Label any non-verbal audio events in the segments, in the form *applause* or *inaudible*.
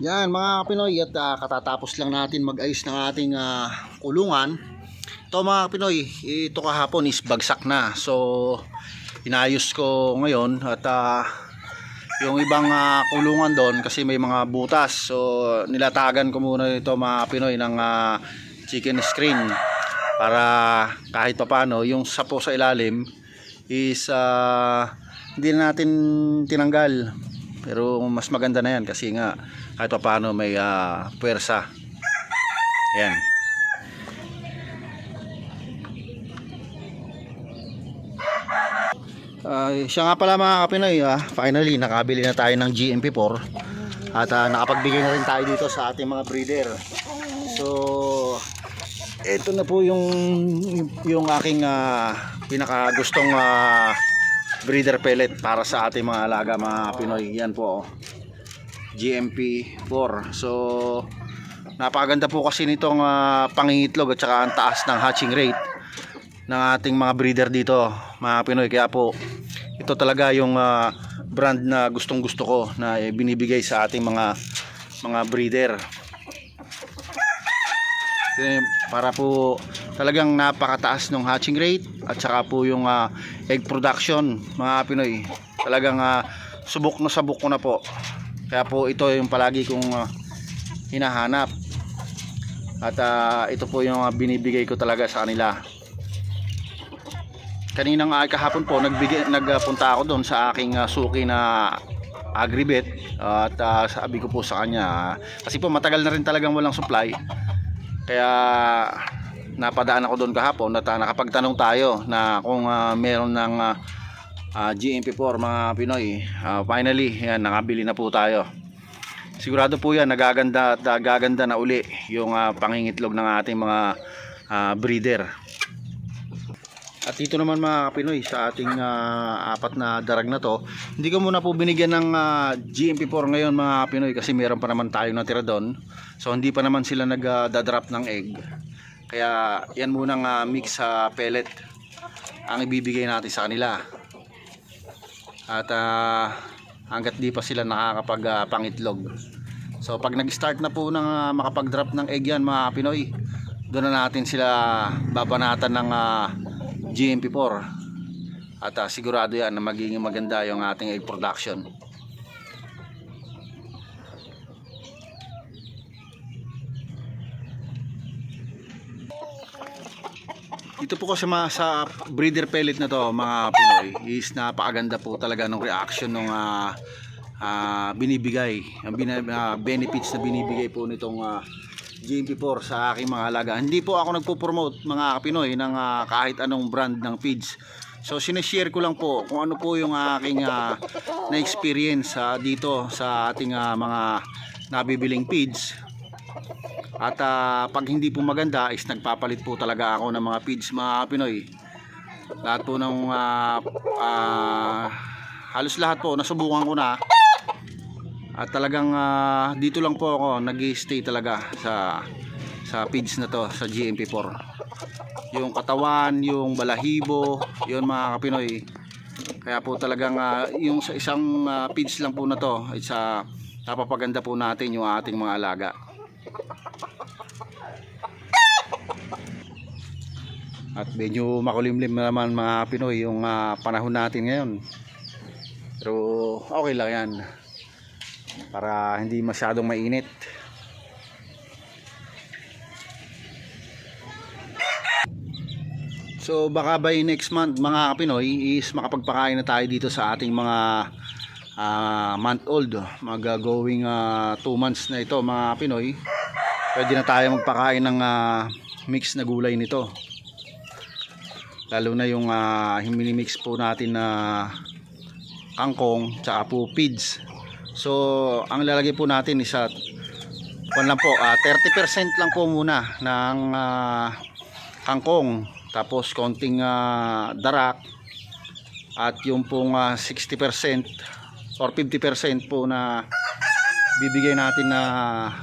Yan mga Pinoy at ah, katatapos lang natin mag-ayos ng ating ah, kulungan. Ito mga Pinoy, ito kahapon is bagsak na. So inayos ko ngayon at ah, yung ibang ah, kulungan doon kasi may mga butas. So nilatagan ko muna ito mga Pinoy ng ah, chicken screen para kahit papano yung sapo sa ilalim is ah, hindi na natin tinanggal pero mas maganda na yan kasi nga kahit pa paano may ah, puwersa. Yan. Ah, siya nga pala mga kapinoy, ah, finally nakabili na tayo ng GMP4 at ah, nakapagbigay na rin tayo dito sa ating mga breeder. So, ito na po yung yung aking ah, pinaka gustong ah, breeder pellet para sa ating mga alaga mga Pinoy. Yan po. oh. GMP4. So napakaganda po kasi nitong ah, pangingitlog at saka ang taas ng hatching rate ng ating mga breeder dito mga Pinoy. Kaya po ito talaga yung ah, brand na gustong gusto ko na binibigay sa ating mga mga breeder. Kasi para po talagang napakataas ng hatching rate at saka po yung ah, egg production mga Pinoy. Talagang ah, subok na sabok ko na po. Kaya po ito yung palagi kong ah, hinahanap. At ah, ito po yung ah, binibigay ko talaga sa kanila. Kaninang uh, kahapon po nagbigay, nagpunta ako doon sa aking ah, suki na agribet. At ah, sabi ko po sa kanya ah, kasi po matagal na rin talagang walang supply kaya napadaan ako doon kahapon at ah, nakapagtanong tayo na kung ah, meron ng ah, ah, GMP4 mga Pinoy. Ah, finally, yan, nakabili na po tayo. Sigurado po yan, nagaganda at gaganda na uli yung ah, pangingitlog ng ating mga ah, breeder. At dito naman mga Pinoy sa ating ah, apat na darag na to, hindi ko muna po binigyan ng ah, GMP4 ngayon mga Pinoy kasi meron pa naman tayong natira doon. So hindi pa naman sila nag-drop ng egg. Kaya yan munang ah, mix sa pellet ang ibibigay natin sa kanila. At ah, hanggat di pa sila nakakapag ah, pangitlog. So pag nag-start na po ng ah, makapag-drop ng egg yan mga Pinoy, doon na natin sila babanatan ng ah, GMP4. At ah, sigurado yan na magiging maganda yung ating egg production. Dito po kasi mga sa breeder pellet na to mga Pinoy is napakaganda po talaga ng reaction ng ah, ah, binibigay ang bina, ah, benefits na binibigay po nitong ah, GMP4 sa aking mga alaga. Hindi po ako nagpo-promote mga Pinoy ng ah, kahit anong brand ng feeds. So sinishare ko lang po kung ano po yung aking ah, na-experience ah, dito sa ating ah, mga nabibiling feeds at ah, pag hindi po maganda is nagpapalit po talaga ako ng mga feeds mga Pinoy. Lahat po ng ah, ah, halos lahat po nasubukan ko na. At talagang ah, dito lang po ako nag-stay talaga sa sa feeds na to sa GMP4. Yung katawan, yung balahibo, yun mga Pinoy. Kaya po talagang ah, yung sa isang ah, feeds lang po na to ay sa napapaganda po natin yung ating mga alaga. At medyo makulimlim na naman mga Pinoy yung ah, panahon natin ngayon. Pero okay lang yan. Para hindi masyadong mainit. So baka by next month mga Pinoy is makapagpakain na tayo dito sa ating mga ah, month old. Mag ah, going 2 months na ito mga Pinoy. Pwede na tayo magpakain ng ah, mix na gulay nito lalo na yung uh, mix po natin na kangkong tsaka po feeds so ang lalagay po natin is at kung lang po ah, 30% lang po muna ng ah, kangkong. Tapos konting ah, darak. At yung pong ah, 60% or 50% po na bibigay natin na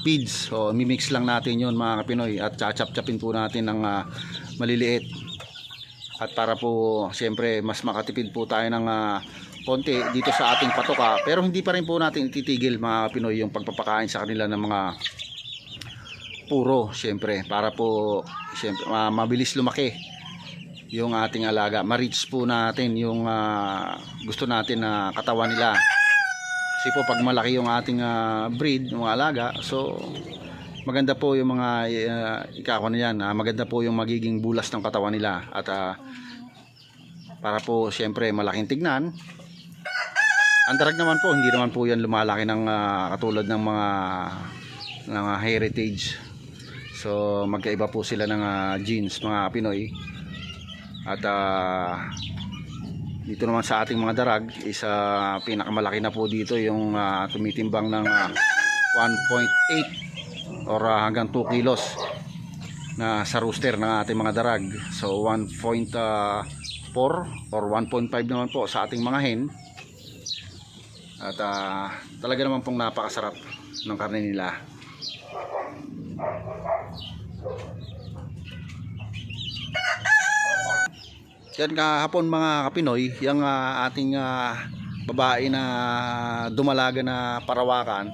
feeds. So mimix lang natin yun mga Pinoy at chachap-chapin po natin ng ah, maliliit. At para po siyempre mas makatipid po tayo ng ah, konti dito sa ating patoka. Pero hindi pa rin po natin ititigil mga Pinoy yung pagpapakain sa kanila ng mga puro syempre para po syempre, ma- mabilis lumaki yung ating alaga. Ma-reach po natin yung ah, gusto natin na katawan nila. Kasi po pag malaki yung ating ah, breed ng alaga so maganda po yung mga uh, ikako na yan ah, maganda po yung magiging bulas ng katawan nila. At ah, para po syempre malaking tignan ang naman po hindi naman po yan lumalaki ng ah, katulad ng mga ng ah, heritage. So magkaiba po sila ng ah, genes mga Pinoy. At ah, dito naman sa ating mga darag isa pinakamalaki na po dito yung ah, tumitimbang ng ah, 1.8 or ah, hanggang 2 kilos na sa rooster ng ating mga darag. So 1.4 or 1.5 naman po sa ating mga hen at ah, talaga naman pong napakasarap ng karne nila. Yan kahapon mga kapinoy yung ah, ating ah, babae na dumalaga na parawakan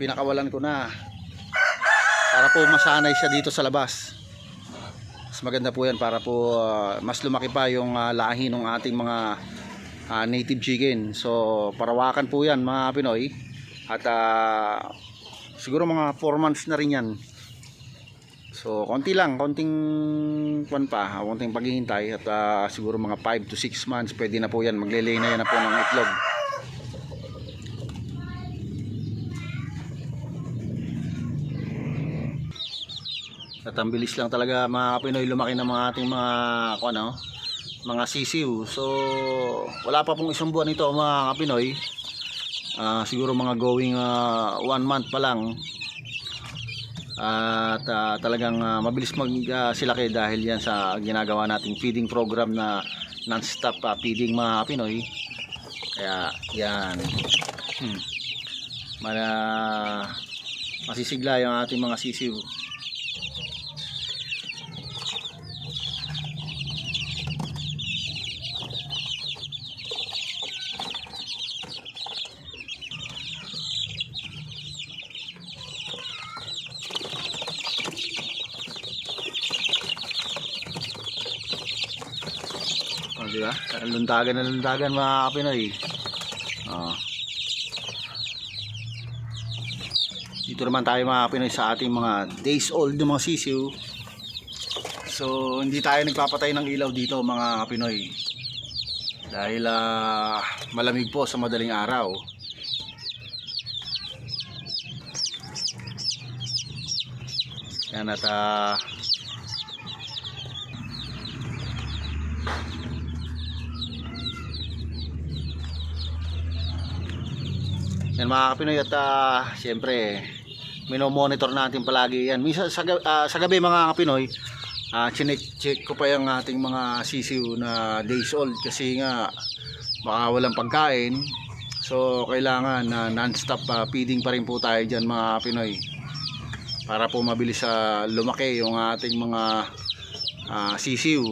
pinakawalan ko na. Para po masanay siya dito sa labas. Mas maganda po yan para po ah, mas lumaki pa yung ah, lahi ng ating mga ah, native chicken. So parawakan po yan mga Pinoy. At ah, siguro mga 4 months na rin yan. So konti lang konting kwan pa konting paghihintay. At ah, siguro mga 5 to 6 months pwede na po yan. Maglelay na yan na po ng itlog. At ang bilis lang talaga mga Pinoy lumaki ng mga ating mga kung ano, mga sisiw. So wala pa pong isang buwan ito mga Pinoy. Ah, siguro mga going ah, one month pa lang. At ah, talagang ah, mabilis mag ah, silaki dahil yan sa ginagawa nating feeding program na non-stop ah, feeding mga Pinoy. Kaya yan. Hmm. Mala masisigla yung ating mga sisiw. Di ba? Lundagan na lundagan mga Pinoy. Oh. Dito naman tayo mga Pinoy sa ating mga days old ng mga sisiw. So, hindi tayo nagpapatay ng ilaw dito mga Pinoy. Dahil ah, malamig po sa madaling araw. Yan at ah, Yan mga Pinoy at ah, siyempre minomonitor natin palagi yan. Minsan sa, ah, sa gabi mga Pinoy, ah chinek check ko pa yung ating mga sisiw na days old kasi nga baka walang pagkain. So kailangan na non-stop ah, feeding pa rin po tayo diyan mga Pinoy. Para po mabilis sa lumaki yung ating mga ah, sisiw.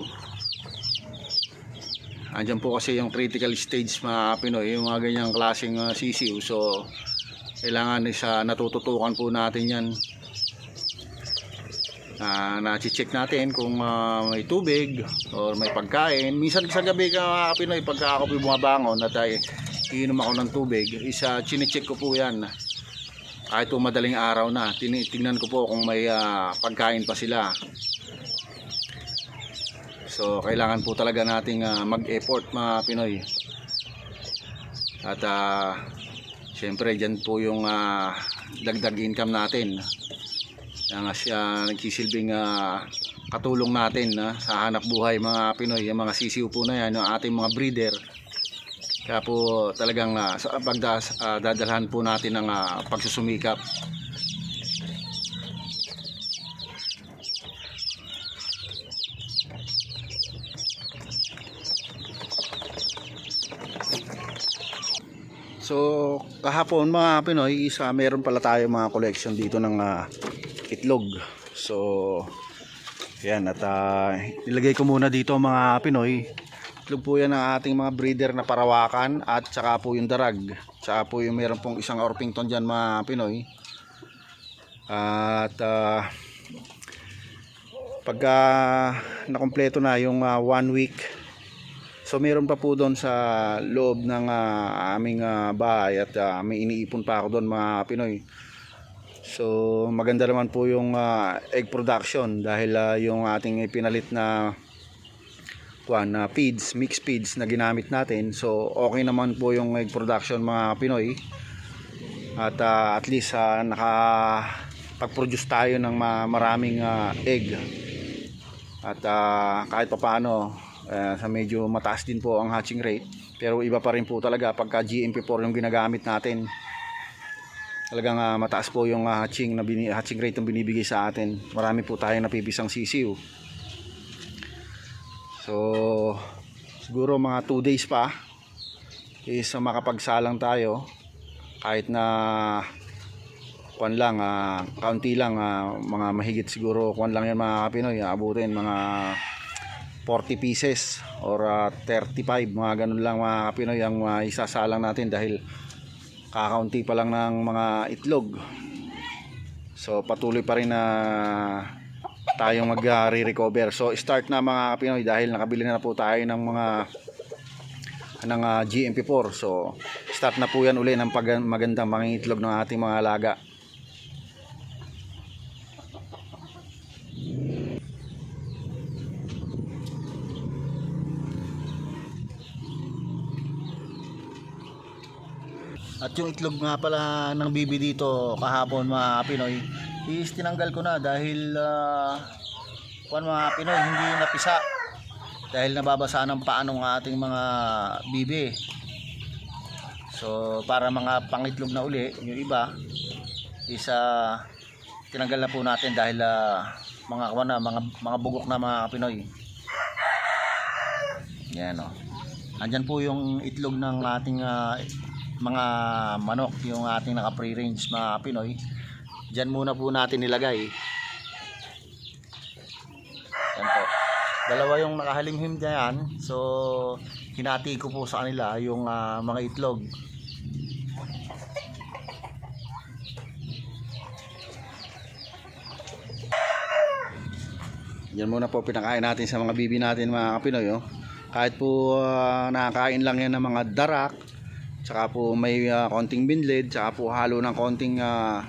Andyan po kasi yung critical stage mga Pinoy, yung mga ganyang klaseng uh, sisiw. So, kailangan isa natututukan po natin yan. Uh, na-check natin kung ah, may tubig or may pagkain. Minsan sa gabi ka mga Pinoy, pagka ako po bumabangon at ay iinom ako ng tubig, isa chinecheck ko po yan. Kahit po madaling araw na, tinitingnan ko po kung may ah, pagkain pa sila. So kailangan po talaga nating ah, mag-effort mga Pinoy. At ah, syempre diyan po yung ah, dagdag income natin. Nga siya nagsisilbing ah, katulong natin na sa hanap buhay mga Pinoy, yung mga sisiw po na yan, yung ating mga breeder. Kaya po talagang ah, sa pagdas ah, dadalhan po natin ng ah, pagsusumikap. So, kahapon mga Pinoy, isa meron pala tayo mga collection dito ng ah, itlog. So, yan at ah, nilagay ko muna dito mga Pinoy Itlog po yan ng ating mga breeder na parawakan at saka po yung darag. Saka po yung meron pong isang Orpington dyan mga Pinoy. At ah, pagka nakompleto na yung ah, one week so meron pa po doon sa loob ng ah, aming ah, bahay at ah, may iniipon pa ako doon mga Pinoy so maganda naman po yung ah, egg production dahil ah, yung ating pinalit na kuan na feeds, mixed feeds na ginamit natin. So okay naman po yung egg production mga Pinoy. At ah, at least ah, naka pag-produce tayo ng ma- maraming ah, egg. At ah, kahit papaano eh, sa medyo mataas din po ang hatching rate. Pero iba pa rin po talaga pagka GMP4 yung ginagamit natin. Talagang ah, mataas po yung ah, hatching na bini- hatching rate yung binibigay sa atin. Marami po tayong napipisang sisiw. So, siguro mga 2 days pa is uh, makapagsalang tayo kahit na kuan lang, ah, kaunti lang, ah, mga mahigit siguro kuan lang yan mga Pinoy, abutin mga 40 pieces or ah, 35, mga ganun lang mga Pinoy ang ah, isasalang natin dahil kakaunti pa lang ng mga itlog. So patuloy pa rin na tayong mag-recover. So start na mga Pinoy dahil nakabili na po tayo ng mga ng ah, GMP4. So start na po yan uli ng pag magandang mga itlog ng ating mga alaga. At yung itlog nga pala ng bibi dito kahapon mga Pinoy is tinanggal ko na dahil uh, kung mga Pinoy hindi napisa dahil nababasa ng paa ng ating mga bibi. So para mga pangitlog na uli yung iba is uh, tinanggal na po natin dahil uh, mga kawan na mga mga bugok na mga Pinoy. Yan o. Andyan po yung itlog ng ating ah, mga manok, yung ating naka free range mga Pinoy. Diyan muna po natin nilagay. Yan po. Dalawa yung nakahalimhim diyan. So hinati ko po sa kanila yung ah, mga itlog. Yan muna po pinakain natin sa mga bibi natin mga Pinoy. Oh. Kahit po ah, nakakain lang yan ng mga darak, tsaka po may ah, konting binlid, tsaka po halo ng konting ah,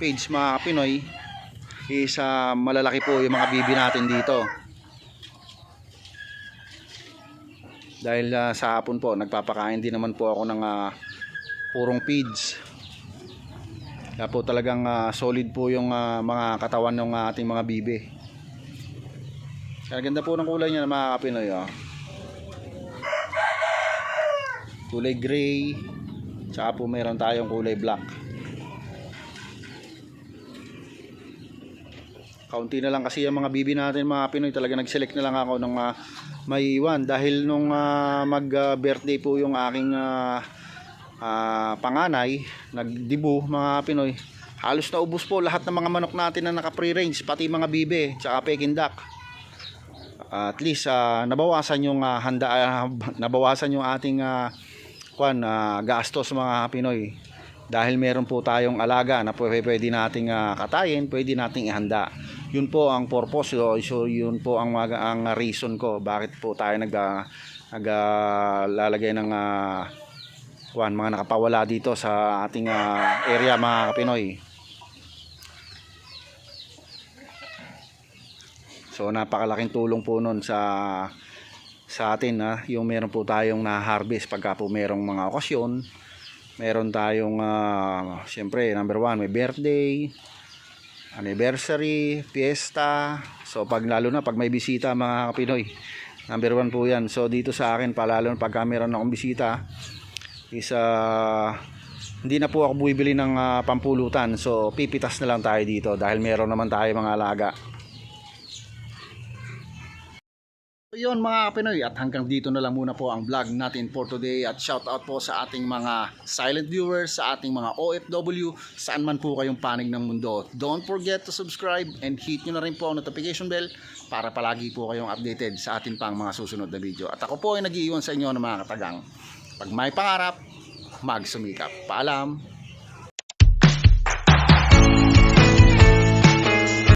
page mga Pinoy, is ah, malalaki po yung mga bibi natin dito. Dahil ah, sa hapon po, nagpapakain din naman po ako ng ah, purong feeds. Kaya po talagang ah, solid po yung ah, mga katawan ng ating mga bibi. Kaya ganda po ng kulay niya mga kapinoy. Oh. Kulay gray. Tsaka po mayroon tayong kulay black. Kaunti na lang kasi yung mga bibi natin mga Pinoy. Talaga nag-select na lang ako ng uh, may iwan. Dahil nung ah, mag-birthday po yung aking ah, ah, panganay, nagdibu mga Pinoy. Halos na ubos po lahat ng mga manok natin na naka-free range. Pati mga bibi, tsaka peking duck at least ah, nabawasan yung ah, handa ah, *laughs* nabawasan yung ating ah, kwan ah, gastos mga Pinoy dahil meron po tayong alaga na pwede, pwede nating ah, katayin, pwede nating ihanda. Yun po ang purpose so, so yun po ang ang reason ko bakit po tayo nag ah, nag ah, lalagay ng ah, kwan mga nakapawala dito sa ating ah, area mga Pinoy. So napakalaking tulong po nun sa sa atin na yung meron po tayong na-harvest pagka po merong mga okasyon. Meron tayong ah, siyempre number one may birthday, anniversary, fiesta. So pag lalo na pag may bisita mga Pinoy, number one po yan. So dito sa akin palalo pagka meron akong bisita is ah, hindi na po ako bumibili ng ah, pampulutan. So pipitas na lang tayo dito dahil meron naman tayo mga alaga. Yun mga Pinoy at hanggang dito na lang muna po ang vlog natin for today at shout out po sa ating mga silent viewers, sa ating mga OFW, saan man po kayong panig ng mundo. Don't forget to subscribe and hit nyo na rin po ang notification bell para palagi po kayong updated sa ating pang mga susunod na video. At ako po ay nag-iiwan sa inyo ng mga katagang. Pag may pangarap, magsumikap. Paalam!